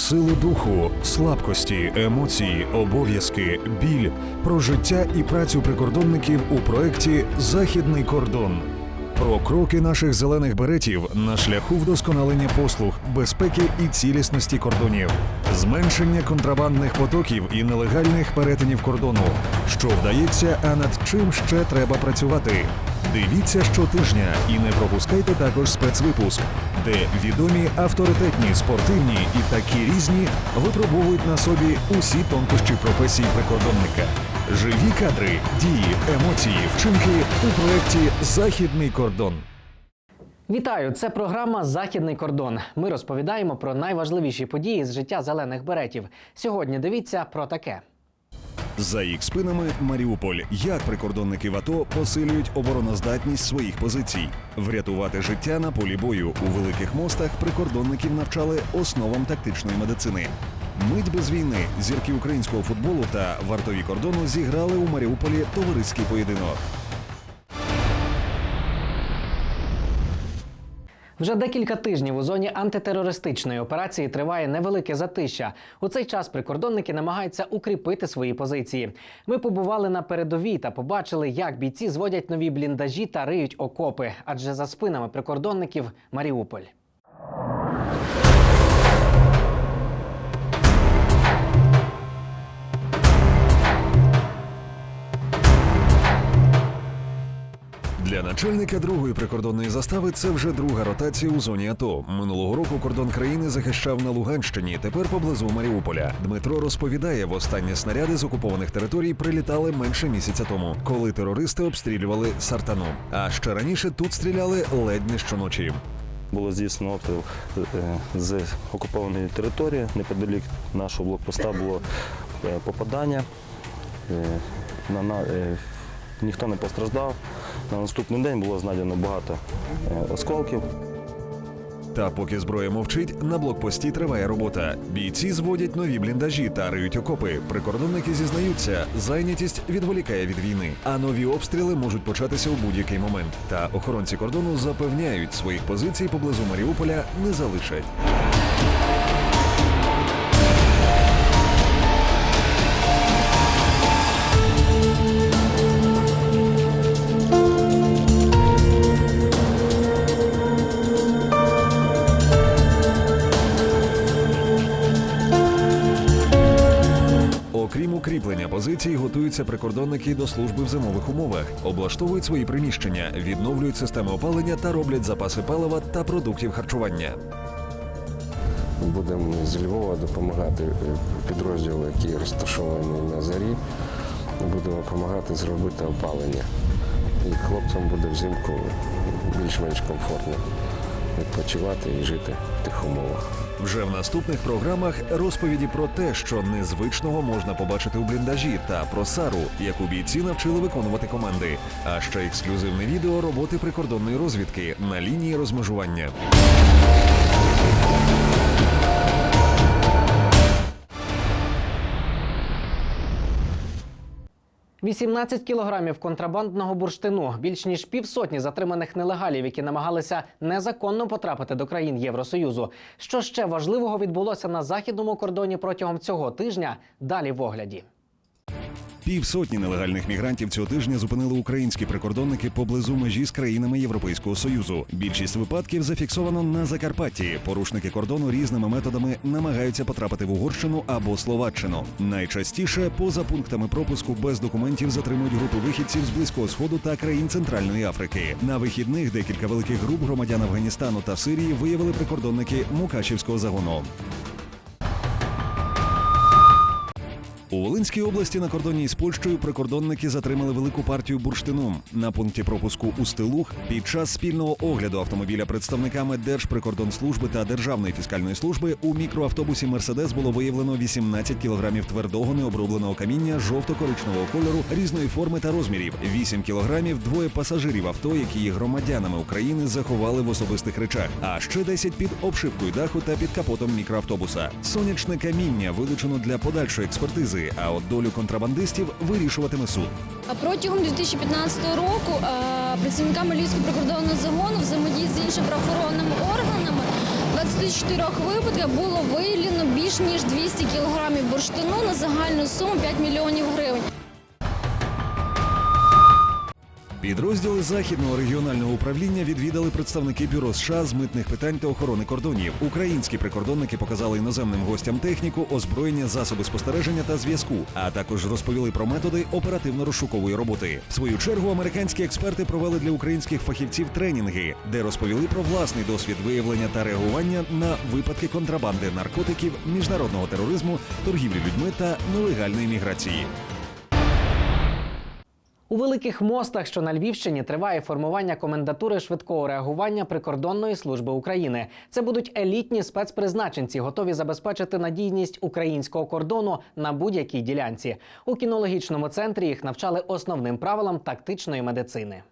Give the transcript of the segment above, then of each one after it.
силу духу, слабкості, емоції, обов'язки, біль, про життя і працю прикордонників у проєкті Західний кордон. Про кроки наших зелених беретів на шляху вдосконалення послуг, безпеки і цілісності кордонів, зменшення контрабандних потоків і нелегальних перетинів кордону, що вдається, а над чим ще треба працювати. Дивіться щотижня і не пропускайте також спецвипуск, де відомі авторитетні, спортивні і такі різні випробовують на собі усі тонкощі професії прикордонника. Живі кадри, дії, емоції, вчинки у проєкті Західний кордон. Вітаю! Це програма Західний кордон. Ми розповідаємо про найважливіші події з життя зелених беретів. Сьогодні дивіться про таке. За їх спинами Маріуполь. Як прикордонники в АТО посилюють обороноздатність своїх позицій, врятувати життя на полі бою у великих мостах. Прикордонників навчали основам тактичної медицини. Мить без війни зірки українського футболу та вартові кордону зіграли у Маріуполі товариський поєдинок. Вже декілька тижнів у зоні антитерористичної операції триває невелике затища. У цей час прикордонники намагаються укріпити свої позиції. Ми побували на передовій та побачили, як бійці зводять нові бліндажі та риють окопи, адже за спинами прикордонників Маріуполь. Для начальника другої прикордонної застави це вже друга ротація у зоні АТО. Минулого року кордон країни захищав на Луганщині, тепер поблизу Маріуполя. Дмитро розповідає, востаннє снаряди з окупованих територій прилітали менше місяця тому, коли терористи обстрілювали Сартану. А ще раніше тут стріляли ледь не щоночі. Було здійснено обстріл е, з окупованої території. Неподалік нашого блокпоста було е, попадання. Е, На, ніхто не постраждав. На наступний день було знайдено багато е, осколків. Та поки зброя мовчить, на блокпості триває робота. Бійці зводять нові бліндажі та риють окопи. Прикордонники зізнаються, зайнятість відволікає від війни, а нові обстріли можуть початися у будь-який момент. Та охоронці кордону запевняють, своїх позицій поблизу Маріуполя не залишать. Готуються прикордонники до служби в зимових умовах, облаштовують свої приміщення, відновлюють системи опалення та роблять запаси палива та продуктів харчування. Будемо з Львова допомагати підрозділу, який розташований на зарі. Будемо допомагати зробити опалення. І хлопцям буде взимку більш-менш комфортно відпочивати і жити в тих умовах. Вже в наступних програмах розповіді про те, що незвичного можна побачити у бліндажі, та про Сару, яку бійці навчили виконувати команди. А ще ексклюзивне відео роботи прикордонної розвідки на лінії розмежування. 18 кілограмів контрабандного бурштину, більш ніж півсотні затриманих нелегалів, які намагалися незаконно потрапити до країн Євросоюзу. Що ще важливого відбулося на західному кордоні протягом цього тижня? Далі в огляді. Півсотні нелегальних мігрантів цього тижня зупинили українські прикордонники поблизу межі з країнами Європейського союзу. Більшість випадків зафіксовано на Закарпатті. Порушники кордону різними методами намагаються потрапити в Угорщину або Словаччину. Найчастіше поза пунктами пропуску без документів затримують групи вихідців з близького сходу та країн Центральної Африки. На вихідних декілька великих груп громадян Афганістану та Сирії виявили прикордонники Мукачівського загону. У Волинській області на кордоні із Польщею прикордонники затримали велику партію бурштину. На пункті пропуску у Стилух під час спільного огляду автомобіля представниками Держприкордонслужби та Державної фіскальної служби у мікроавтобусі Мерседес було виявлено 18 кілограмів твердого необробленого каміння жовто-коричневого кольору різної форми та розмірів, 8 кілограмів двоє пасажирів авто, які є громадянами України, заховали в особистих речах, а ще 10 під обшивкою даху та під капотом мікроавтобуса. Сонячне каміння вилучено для подальшої експертизи, а от долю контрабандистів вирішуватиме суд. А Протягом 2015 року е, працівниками Львівського прикордонного загону взаємодії з іншими правоохоронними органами в 24 випадках було виявлено більш ніж 200 кілограмів бурштину на загальну суму 5 мільйонів гривень. Підрозділи західного регіонального управління відвідали представники бюро США з митних питань та охорони кордонів. Українські прикордонники показали іноземним гостям техніку, озброєння, засоби спостереження та зв'язку, а також розповіли про методи оперативно-розшукової роботи. В свою чергу американські експерти провели для українських фахівців тренінги, де розповіли про власний досвід виявлення та реагування на випадки контрабанди наркотиків, міжнародного тероризму, торгівлі людьми та нелегальної міграції. У великих мостах, що на Львівщині, триває формування комендатури швидкого реагування прикордонної служби України. Це будуть елітні спецпризначенці, готові забезпечити надійність українського кордону на будь-якій ділянці. У кінологічному центрі їх навчали основним правилам тактичної медицини.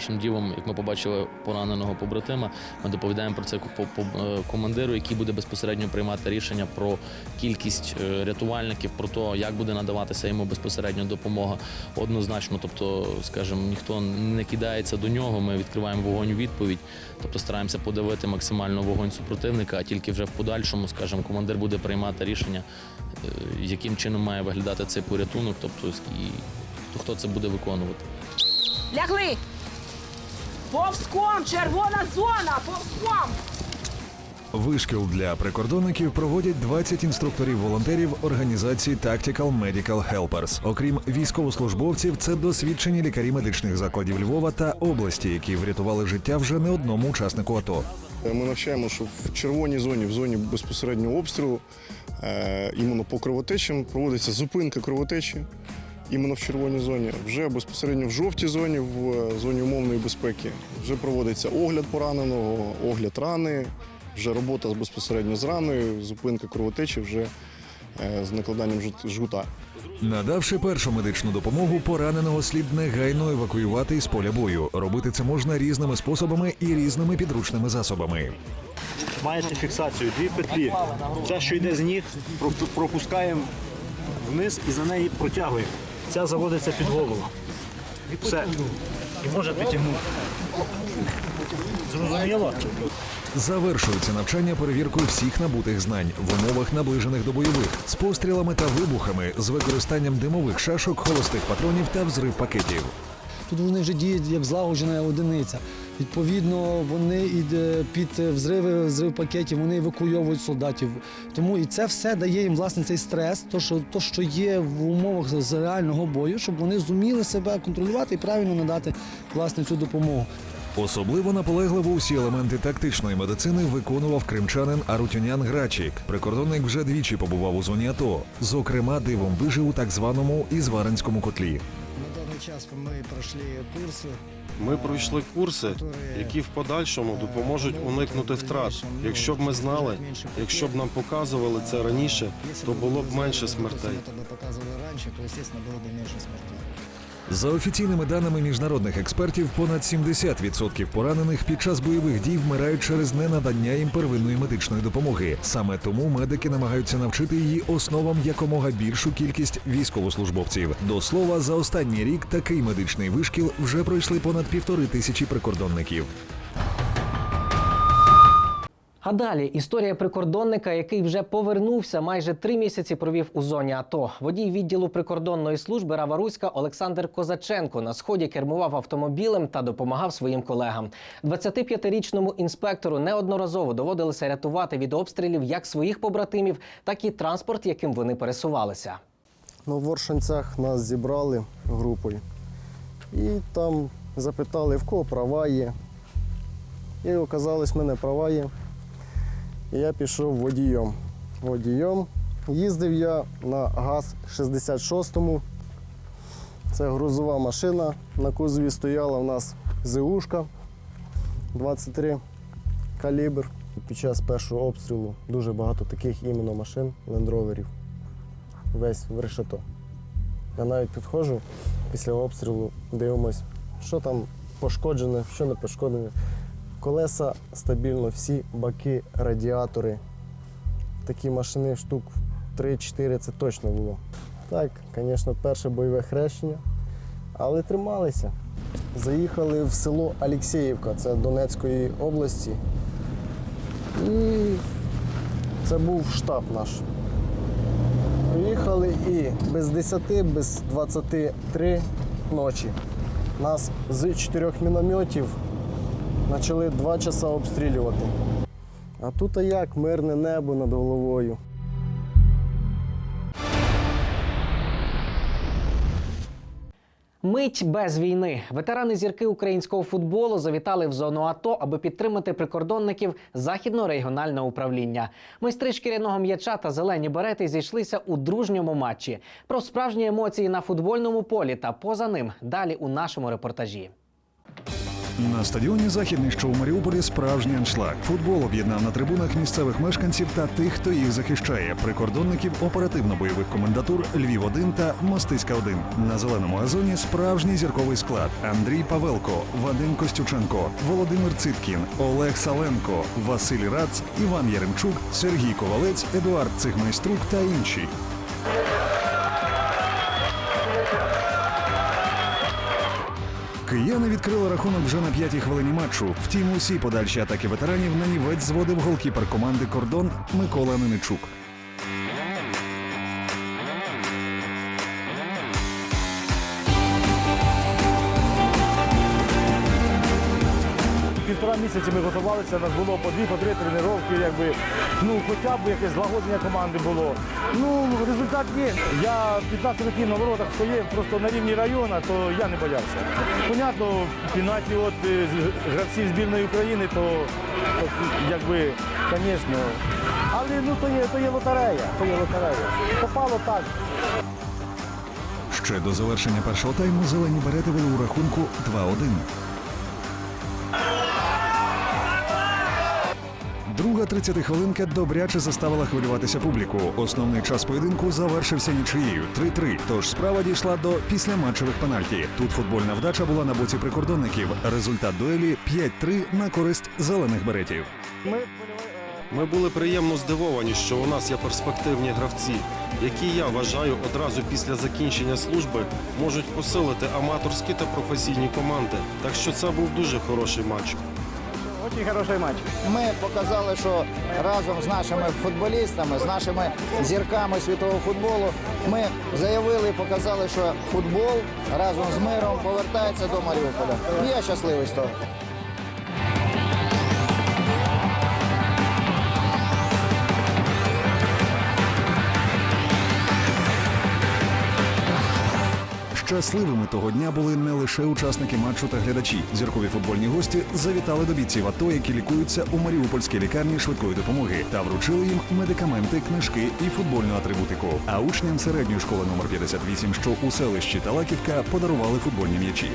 Першим ділом, як ми побачили пораненого побратима, ми доповідаємо про це е, командиру, який буде безпосередньо приймати рішення про кількість е, рятувальників, про те, як буде надаватися йому безпосередньо допомога. Однозначно, тобто, скажімо, ніхто не кидається до нього. Ми відкриваємо вогонь у відповідь, тобто стараємося подавити максимально вогонь супротивника, а тільки вже в подальшому, скажімо, командир буде приймати рішення, е, яким чином має виглядати цей порятунок, тобто і хто це буде виконувати. Лягли! Повзком! Червона зона! Повзком! Вишкіл для прикордонників проводять 20 інструкторів-волонтерів організації Tactical Medical Helpers. Окрім військовослужбовців, це досвідчені лікарі медичних закладів Львова та області, які врятували життя вже не одному учаснику АТО. Ми навчаємо, що в червоній зоні, в зоні безпосереднього обстрілу, е, іменно по кровотечам проводиться зупинка кровотечі. Іменно в червоній зоні, вже безпосередньо в жовтій зоні, в е, зоні умовної безпеки, вже проводиться огляд пораненого, огляд рани, вже робота безпосередньо з раною, зупинка кровотечі вже е, з накладанням жгута. Надавши першу медичну допомогу, пораненого слід негайно евакуювати із поля бою. Робити це можна різними способами і різними підручними засобами. Маєте фіксацію, дві петлі. Ця, що йде з ніг, пропу- пропускаємо вниз і за неї протягуємо. Ця заводиться під голову. Все. І може підтягнути. Зрозуміло? Завершується навчання перевіркою всіх набутих знань в умовах наближених до бойових з пострілами та вибухами, з використанням димових шашок, холостих патронів та взрив пакетів. Тут вони вже діють як злагоджена одиниця. Відповідно, вони і під взриви, взрив пакетів, вони евакуйовують солдатів. Тому і це все дає їм власне цей стрес, то що, то, що є в умовах з реального бою, щоб вони зуміли себе контролювати і правильно надати власне цю допомогу. Особливо наполегливо усі елементи тактичної медицини виконував кримчанин Арутюнян Грачик. Прикордонник вже двічі побував у зоні АТО. Зокрема, дивом вижив у так званому Ізваренському котлі. Ми. Ми пройшли курси, які в подальшому допоможуть уникнути втрат. Якщо б ми знали, якщо б нам показували це раніше, то було б менше смертей. За офіційними даними міжнародних експертів, понад 70% поранених під час бойових дій вмирають через ненадання їм первинної медичної допомоги. Саме тому медики намагаються навчити її основам якомога більшу кількість військовослужбовців. До слова, за останній рік такий медичний вишкіл вже пройшли понад півтори тисячі прикордонників. А далі історія прикордонника, який вже повернувся, майже три місяці провів у зоні АТО. Водій відділу прикордонної служби Раваруська Олександр Козаченко на сході кермував автомобілем та допомагав своїм колегам. 25-річному інспектору неодноразово доводилося рятувати від обстрілів як своїх побратимів, так і транспорт, яким вони пересувалися. Ну, в Оршанцях нас зібрали групою. І там запитали, в кого права є. І оказалось, в мене права є. І я пішов водієм. Водієм. Їздив я на ГАЗ-66. Це грузова машина. На кузові стояла в нас ЗУшка 23 калібр. Під час першого обстрілу дуже багато таких іменно машин, лендроверів весь в решето. Я навіть підходжу після обстрілу, дивимось, що там пошкоджене, що не пошкоджене. Колеса стабільно, всі баки, радіатори. Такі машини штук 3-4 це точно було. Так, звісно, перше бойове хрещення, але трималися. Заїхали в село Алєксєєвка, це Донецької області. І це був штаб наш. Приїхали і без 10, без 23 ночі. Нас з чотирьох мінометів почали два часа обстрілювати. А тут а як мирне небо над головою. Мить без війни. Ветерани зірки українського футболу завітали в зону АТО, аби підтримати прикордонників західного регіонального управління. Майстри шкіряного м'яча та зелені берети зійшлися у дружньому матчі. Про справжні емоції на футбольному полі та поза ним далі у нашому репортажі. На стадіоні Західний, що у Маріуполі, справжній аншлаг. Футбол об'єднав на трибунах місцевих мешканців та тих, хто їх захищає. Прикордонників оперативно-бойових комендатур Львів 1 та Мостиська 1 На зеленому газоні справжній зірковий склад: Андрій Павелко, Вадим Костюченко, Володимир Циткін, Олег Саленко, Василь Рац, Іван Яремчук, Сергій Ковалець, Едуард Цигмайструк та інші. Кияни відкрили рахунок вже на п'ятій хвилині матчу. Втім, усі подальші атаки ветеранів на нівець зводив голкіпер команди Кордон Микола Ниничук. Півтора місяці ми готувалися, у нас було по дві, по три тренування, якби, ну, хоча б якесь злагодження команди було. Ну, результат є. Я 15 років на воротах стояв просто на рівні району, то я не боявся. Понятно, пінаті от е, гравців збірної України, то, то якби, звісно. Але ну, то, є, то є лотерея, то є лотерея. Попало так. Ще до завершення першого тайму зелені берети вели у рахунку 2-1. 30 хвилинка добряче заставила хвилюватися публіку. Основний час поєдинку завершився нічиєю 3-3. Тож справа дійшла до післяматчевих пенальті. Тут футбольна вдача була на боці прикордонників. Результат дуелі 5-3 на користь зелених беретів. Ми Ми були приємно здивовані, що у нас є перспективні гравці, які я вважаю одразу після закінчення служби можуть посилити аматорські та професійні команди. Так що це був дуже хороший матч. Дуже хороший матч. Ми показали, що разом з нашими футболістами, з нашими зірками світового футболу, ми заявили і показали, що футбол разом з миром повертається до Маріуполя. Я щасливий з того. Щасливими того дня були не лише учасники матчу та глядачі. Зіркові футбольні гості завітали до бійців АТО, які лікуються у Маріупольській лікарні швидкої допомоги, та вручили їм медикаменти, книжки і футбольну атрибутику. А учням середньої школи номер 58, що у селищі Талаківка, подарували футбольні м'ячі.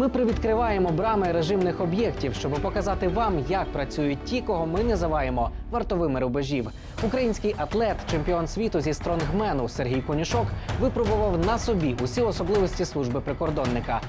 Ми привідкриваємо брами режимних об'єктів, щоб показати вам, як працюють ті, кого ми називаємо вартовими рубежів. Український атлет, чемпіон світу зі стронгмену Сергій Конюшок випробував на собі усі особливості служби прикордонника.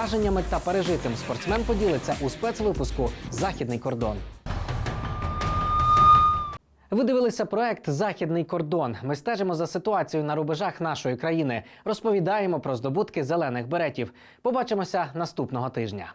Враженнями та пережитим спортсмен поділиться у спецвипуску Західний кордон. Ви дивилися проект Західний кордон. Ми стежимо за ситуацією на рубежах нашої країни. Розповідаємо про здобутки зелених беретів. Побачимося наступного тижня.